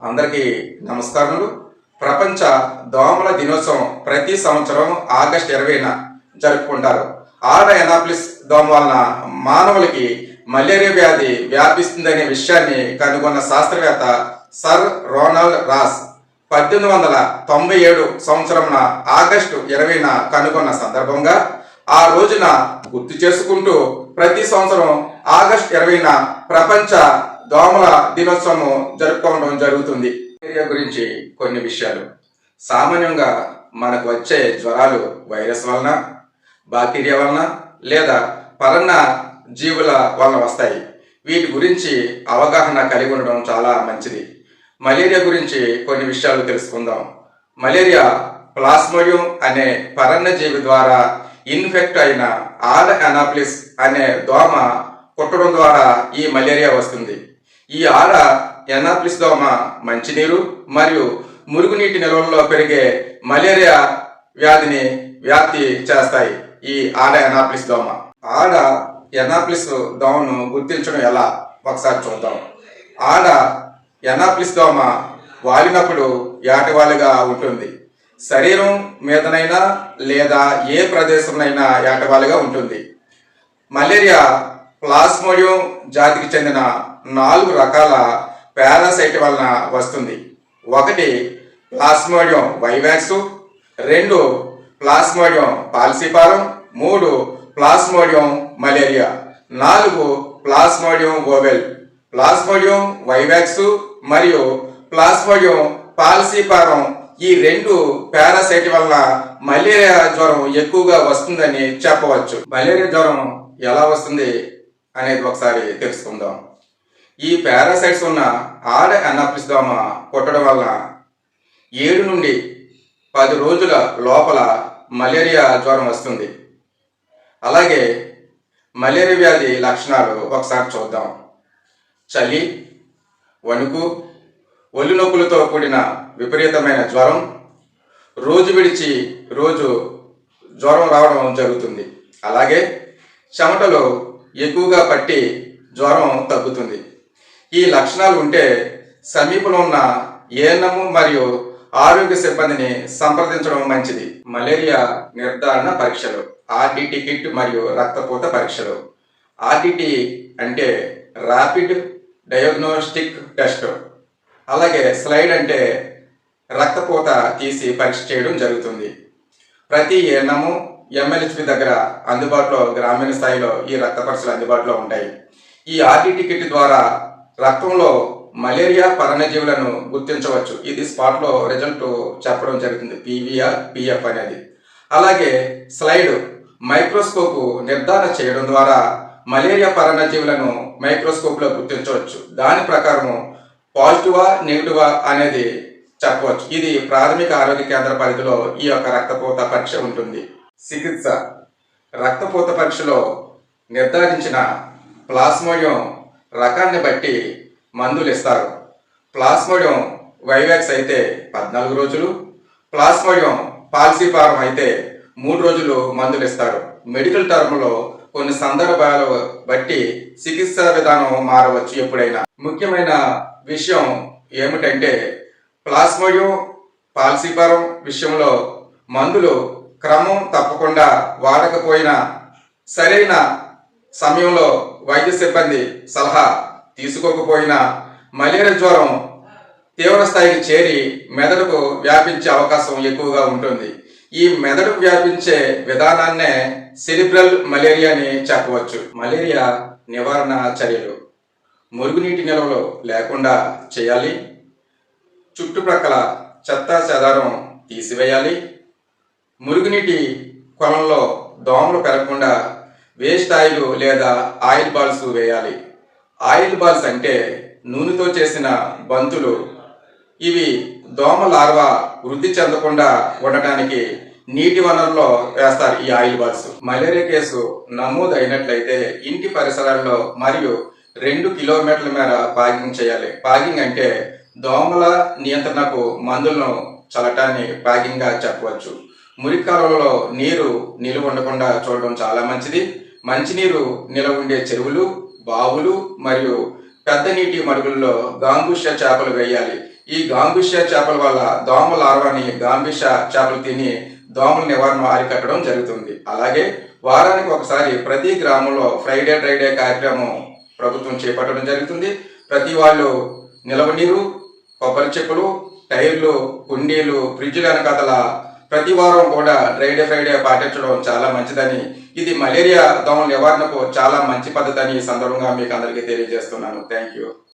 అందరికీ నమస్కారములు. ప్రపంచ దోమల దినోత్సవం ప్రతి సంవత్సరం ఆగస్ట్ ఇరవైన జరుపుకుంటారు. ఆడ ఎనాప్లిస్ దోమ వలన మానవులకి మలేరియా వ్యాధి వ్యాపిస్తుందనే విషయాన్ని కనుగొన్న శాస్త్రవేత్త సర్ రోనాల్డ్ రాస్ పద్దెనిమిది వందల తొంభై ఏడు సంవత్సరంన ఆగస్టు ఇరవైన కనుగొన్న సందర్భంగా ఆ రోజున గుర్తు చేసుకుంటూ ప్రతి సంవత్సరం ఆగస్ట్ ఇరవైన ప్రపంచ దోమల దినోత్సవం జరుపుకోవడం జరుగుతుంది. మలేరియా గురించి కొన్ని విషయాలు. సామాన్యంగా మనకు వచ్చే జ్వరాలు వైరస్ వలన బాక్టీరియా వలన లేదా పరన్న జీవుల వలన వస్తాయి. వీటి గురించి అవగాహన కలిగి ఉండడం చాలా మంచిది. మలేరియా గురించి కొన్ని విషయాలు తెలుసుకుందాం. మలేరియా ప్లాస్మోయం అనే పరన్న జీవి ద్వారా ఇన్ఫెక్ట్ అయిన ఆల్ అనాప్లిస్ అనే దోమ కుట్టడం ద్వారా ఈ మలేరియా వస్తుంది. ఈ ఆడ ఎనాప్లిస్ దోమ మంచినీరు మరియు మురుగునీటి నిల్వల్లో పెరిగే మలేరియా వ్యాధిని వ్యాప్తి చేస్తాయి ఈ ఆడ ఎనాప్లిస్ దోమ ఆడ ఎనాప్లిస్ దోమను గుర్తించడం ఎలా? ఒకసారి చూద్దాం. ఆడ ఎనాప్లిస్ దోమ వాలినప్పుడు యాటవాలుగా ఉంటుంది. శరీరం మీదనైనా లేదా ఏ ప్రదేశంలోనైనా యాటవాలుగా ఉంటుంది. మలేరియా ప్లాస్మోడియం జాతికి చెందిన నాలుగు రకాల పారాసైట్ వలన వస్తుంది. ఒకటి ప్లాస్మోడియం వైవాక్స్ రెండు ప్లాస్మోడియం పాల్సిపారం మూడు ప్లాస్మోడియం మలేరియా నాలుగు ప్లాస్మోడియం ఓవెల్. ప్లాస్మోడియం వైవాక్స్ మరియు ప్లాస్మోడియం పాల్సిపారం ఈ రెండు పారాసైట్ వలన మలేరియా జ్వరం ఎక్కువగా వస్తుందని చెప్పవచ్చు. మలేరియా జ్వరం ఎలా వస్తుంది అనేది ఒకసారి తెలుసుకుందాం. ఈ పారాసైట్స్ ఉన్న ఆడ అనాప్లిస్ దోమ కొట్టడం వల్ల ఏడు నుండి పది రోజుల లోపల మలేరియా జ్వరం వస్తుంది. అలాగే మలేరియా వ్యాధి లక్షణాలు ఒకసారి చూద్దాం. చలి వణుకు ఒళ్ళు నొప్పులతో కూడిన విపరీతమైన జ్వరం రోజు విడిచి రోజు జ్వరం రావడం జరుగుతుంది. అలాగే చెమటలో ఎక్కువగా పట్టి జ్వరం తగ్గుతుంది. ఈ లక్షణాలు ఉంటే సమీపంలో ఉన్న ఏఎన్ఎం మరియు ఆరోగ్య సిబ్బందిని సంప్రదించడం మంచిది. మలేరియా నిర్ధారణ పరీక్షలు ఆర్డిటి కిట్ మరియు రక్తపోత పరీక్షలు. ఆర్డిటి అంటే ర్యాపిడ్ డయాగ్నోస్టిక్ టెస్ట్. అలాగే స్లైడ్ అంటే రక్తపోత తీసి పరీక్ష చేయడం జరుగుతుంది. ప్రతి ఏఎన్ఎము ఎంఎల్హెచ్పి దగ్గర అందుబాటులో గ్రామీణ స్థాయిలో ఈ రక్త పరీక్షలు అందుబాటులో ఉంటాయి. ఈ ఆర్టీటీ కిట్ ద్వారా రక్తంలో మలేరియా పరణజీవులను గుర్తించవచ్చు. ఇది స్పాట్లో రిజల్ట్ చెప్పడం జరుగుతుంది. పీవీఆర్ పిఎఫ్ అనేది. అలాగే స్లైడ్ మైక్రోస్కోప్ నిర్ధారణ చేయడం ద్వారా మలేరియా పరణజీవులను మైక్రోస్కోప్లో గుర్తించవచ్చు. దాని ప్రకారము పాజిటివా నెగిటివా అనేది చెప్పవచ్చు. ఇది ప్రాథమిక ఆరోగ్య కేంద్ర పరిధిలో ఈ యొక్క రక్తపోత పరీక్ష ఉంటుంది. చికిత్స. రక్తపోత పరీక్షలో నిర్ధారించిన ప్లాస్మోయం రకాన్ని బట్టి మందులు ఇస్తారు ప్లాస్మోడియం వైవాక్స్ అయితే పద్నాలుగు రోజులు ప్లాస్మోడియం పాల్సిఫారం అయితే మూడు రోజులు మందులు ఇస్తారు మెడికల్ టర్మ్లో కొన్ని సందర్భాలు బట్టి చికిత్స విధానం మారవచ్చు ఎప్పుడైనా. ముఖ్యమైన విషయం ఏమిటంటే ప్లాస్మోడియం పాలసీఫారం విషయంలో మందులు క్రమం తప్పకుండా వాడకపోయినా సరైన సమయంలో వైద్య సిబ్బంది సలహా తీసుకోకపోయినా మలేరియా జ్వరం తీవ్ర స్థాయికి చేరి మెదడుకు వ్యాపించే అవకాశం ఎక్కువగా ఉంటుంది. ఈ మెదడుకు వ్యాపించే విధానాన్నే సెరిబ్రల్ మలేరియా అని చెప్పవచ్చు. మలేరియా నివారణ చర్యలు. మురుగునీటి నిల్వలు లేకుండా చేయాలి. చుట్టుప్రక్కల చెత్త చెదారం తీసివేయాలి. మురుగునీటి కొలంలో దోమలు పెరగకుండా వేస్ట్ ఆయిల్ లేదా ఆయిల్ బాల్స్ వేయాలి. ఆయిల్ బాల్స్ అంటే నూనెతో చేసిన బంతులు. ఇవి దోమ లార్వా వృద్ధి చెందకుండా ఉండటానికి నీటి వనరులో వేస్తారు ఈ ఆయిల్ బాల్స్. మలేరియా కేసు నమోదు అయినట్లయితే ఇంటి పరిసరాల్లో మరియు రెండు కిలోమీటర్ల మేర పాగింగ్ చేయాలి. పాగింగ్ అంటే దోమల నియంత్రణకు మందులను చల్లటాన్ని ప్యాకింగ్గా చెప్పవచ్చు. మురికి కాలువలలో నీరు నిలువ ఉండకుండా చూడడం చాలా మంచిది. మంచినీరు నిలవ ఉండే చెరువులు బావులు మరియు పెద్ద నీటి మడుగుల్లో గాంగుష చేపలు వేయాలి. ఈ గాంగుష చేపల వల్ల దోమ లార్వాని గాంబిష చేపలు తిని దోమల నివారణ అరికట్టడం జరుగుతుంది. అలాగే వారానికి ఒకసారి ప్రతి గ్రామంలో ఫ్రైడే డ్రైడే కార్యక్రమం ప్రభుత్వం చేపట్టడం జరుగుతుంది. ప్రతి వాళ్ళు నిలవ నీరు కొబ్బరి చెప్పులు టైర్లు కుండీలు ఫ్రిడ్జ్ల వెనకాతల ప్రతి వారం కూడా డ్రైడే ఫ్రైడే పాటించడం చాలా మంచిదని ఇది మలేరియా దోమ నివారణకు చాలా మంచి పద్ధతి అని ఈ సందర్భంగా మీకు అందరికీ తెలియజేస్తున్నాను. Thank you.